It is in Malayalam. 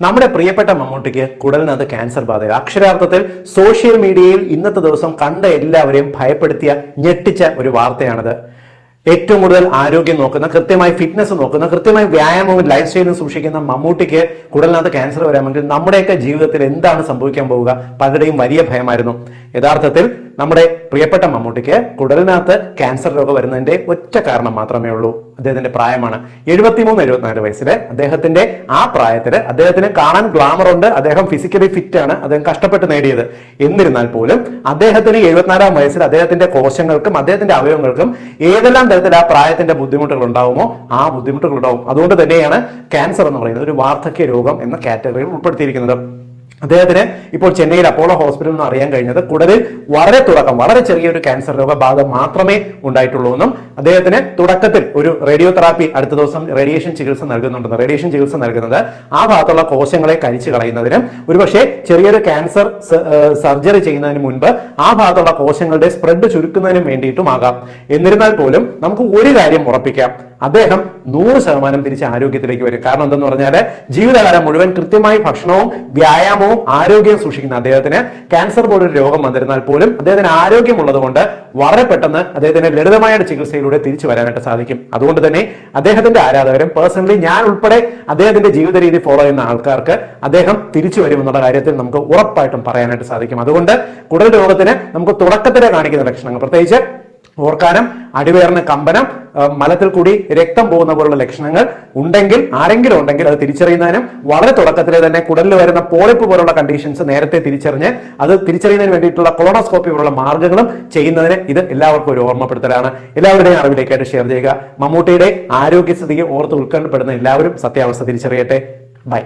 നമ്മുടെ പ്രിയപ്പെട്ട മമ്മൂട്ടിക്ക് കുടലിനകത്ത് ക്യാൻസർ ബാധ അക്ഷരാർത്ഥത്തിൽ സോഷ്യൽ മീഡിയയിൽ ഇന്നത്തെ ദിവസം കണ്ട എല്ലാവരെയും ഭയപ്പെടുത്തിയ ഞെട്ടിച്ച ഒരു വാർത്തയാണത്. ഏറ്റവും കൂടുതൽ ആരോഗ്യം നോക്കുന്ന കൃത്യമായി ഫിറ്റ്നസ് നോക്കുന്ന കൃത്യമായി വ്യായാമവും ലൈഫ് സ്റ്റൈലും സൂക്ഷിക്കുന്ന മമ്മൂട്ടിക്ക് കുടലിനകത്ത് ക്യാൻസർ വരാമെങ്കിൽ നമ്മുടെയൊക്കെ ജീവിതത്തിൽ എന്താണ് സംഭവിക്കാൻ പോവുക? പലരുടെയും വലിയ ഭയമായിരുന്നു. യഥാർത്ഥത്തിൽ നമ്മുടെ പ്രിയപ്പെട്ട മമ്മൂട്ടിക്ക് കുടലിനകത്ത് ക്യാൻസർ രോഗം വരുന്നതിന്റെ ഒറ്റ കാരണം മാത്രമേ ഉള്ളൂ. അദ്ദേഹത്തിന്റെ പ്രായമാണ്. എഴുപത്തിമൂന്ന് എഴുപത്തിനാല് വയസ്സിൽ അദ്ദേഹത്തിന്റെ ആ പ്രായത്തിൽ അദ്ദേഹത്തിന് കാണാൻ ഗ്ലാമർ ഉണ്ട്. അദ്ദേഹം ഫിസിക്കലി ഫിറ്റ് ആണ്. അദ്ദേഹം കഷ്ടപ്പെട്ട് നേടിയത്. എന്നിരുന്നാൽ പോലും അദ്ദേഹത്തിന് എഴുപത്തിനാലാം വയസ്സിൽ അദ്ദേഹത്തിന്റെ കോശങ്ങൾക്കും അദ്ദേഹത്തിന്റെ അവയവങ്ങൾക്കും ഏതെല്ലാം തരത്തിൽ ആ പ്രായത്തിന്റെ ബുദ്ധിമുട്ടുകൾ ഉണ്ടാവുമോ ആ ബുദ്ധിമുട്ടുകൾ ഉണ്ടാവും. അതുകൊണ്ട് തന്നെയാണ് ക്യാൻസർ എന്ന് പറയുന്നത് ഒരു വാർദ്ധക്യ രോഗം എന്ന കാറ്റഗറിയിൽ ഉൾപ്പെടുത്തിയിരിക്കുന്നത്. അദ്ദേഹത്തിന് ഇപ്പോൾ ചെന്നൈയിൽ അപ്പോളോ ഹോസ്പിറ്റലിൽ നിന്ന് അറിയാൻ കഴിഞ്ഞത് കുടലിൽ വളരെ തുടക്കം വളരെ ചെറിയൊരു ക്യാൻസർ രോഗബാധ മാത്രമേ ഉണ്ടായിട്ടുള്ളൂ എന്നും അദ്ദേഹത്തിന് തുടക്കത്തിൽ ഒരു റേഡിയോ തെറാപ്പി അടുത്ത ദിവസം റേഡിയേഷൻ ചികിത്സ നൽകുന്നുണ്ടെന്ന് റേഡിയേഷൻ ചികിത്സ നൽകുന്നത് ആ ഭാഗത്തുള്ള കോശങ്ങളെ കരിച്ചു കളയുന്നതിനും ഒരുപക്ഷെ ചെറിയൊരു ക്യാൻസർ സർജറി ചെയ്യുന്നതിന് മുൻപ് ആ ഭാഗത്തുള്ള കോശങ്ങളുടെ സ്പ്രെഡ് ചുരുക്കുന്നതിനും വേണ്ടിയിട്ടുമാകാം. എന്നിരുന്നാൽ പോലും നമുക്ക് ഒരു കാര്യം ഉറപ്പിക്കാം അദ്ദേഹം നൂറ് ശതമാനം തിരിച്ച് ആരോഗ്യത്തിലേക്ക് വരും. കാരണം എന്തെന്ന് പറഞ്ഞാൽ ജീവിതകാലം മുഴുവൻ കൃത്യമായി ഭക്ഷണവും വ്യായാമവും ആരോഗ്യവും സൂക്ഷിക്കുന്ന അദ്ദേഹത്തിന് ക്യാൻസർ പോലൊരു രോഗം വന്നിരുന്നാൽ പോലും അദ്ദേഹത്തിന് ആരോഗ്യമുള്ളത് കൊണ്ട് വളരെ പെട്ടെന്ന് അദ്ദേഹത്തിന് ലളിതമായ ചികിത്സയിലൂടെ തിരിച്ചു വരാനായിട്ട് സാധിക്കും. അതുകൊണ്ട് തന്നെ അദ്ദേഹത്തിന്റെ ആരാധകരും പേഴ്സണലി ഞാൻ ഉൾപ്പെടെ അദ്ദേഹത്തിന്റെ ജീവിത രീതി ഫോളോ ചെയ്യുന്ന ആൾക്കാർക്ക് അദ്ദേഹം തിരിച്ചു വരുമെന്നുള്ള കാര്യത്തിൽ നമുക്ക് ഉറപ്പായിട്ടും പറയാനായിട്ട് സാധിക്കും. അതുകൊണ്ട് കുടൽ രോഗത്തിന് നമുക്ക് തുടക്കത്തിലെ കാണിക്കുന്ന ലക്ഷണങ്ങൾ. പ്രത്യേകിച്ച് ഓർക്കാനം അടിവേറിന് കമ്പനം മലത്തിൽ കൂടി രക്തം പോകുന്ന പോലുള്ള ലക്ഷണങ്ങൾ ഉണ്ടെങ്കിൽ ആരെങ്കിലും ഉണ്ടെങ്കിൽ അത് തിരിച്ചറിയുന്നതിനും വളരെ തുടക്കത്തിലെ തന്നെ കുടലിൽ വരുന്ന പോളിപ്പ് പോലുള്ള കണ്ടീഷൻസ് നേരത്തെ തിരിച്ചറിഞ്ഞ് അത് തിരിച്ചറിയുന്നതിന് വേണ്ടിയിട്ടുള്ള കൊളോണോസ്കോപ്പി പോലുള്ള മാർഗങ്ങളും ചെയ്യുന്നതിന് ഇത് എല്ലാവർക്കും ഒരു ഓർമ്മപ്പെടുത്തലാണ്. എല്ലാവരുടെയും അറിവിലേക്കായിട്ട് ഷെയർ ചെയ്യുക. മമ്മൂട്ടിയുടെ ആരോഗ്യസ്ഥിതിക്ക് ഓർത്ത് ഉത്കണ്ഠപ്പെടുന്ന എല്ലാവരും സത്യാവസ്ഥ തിരിച്ചറിയട്ടെ. ബൈ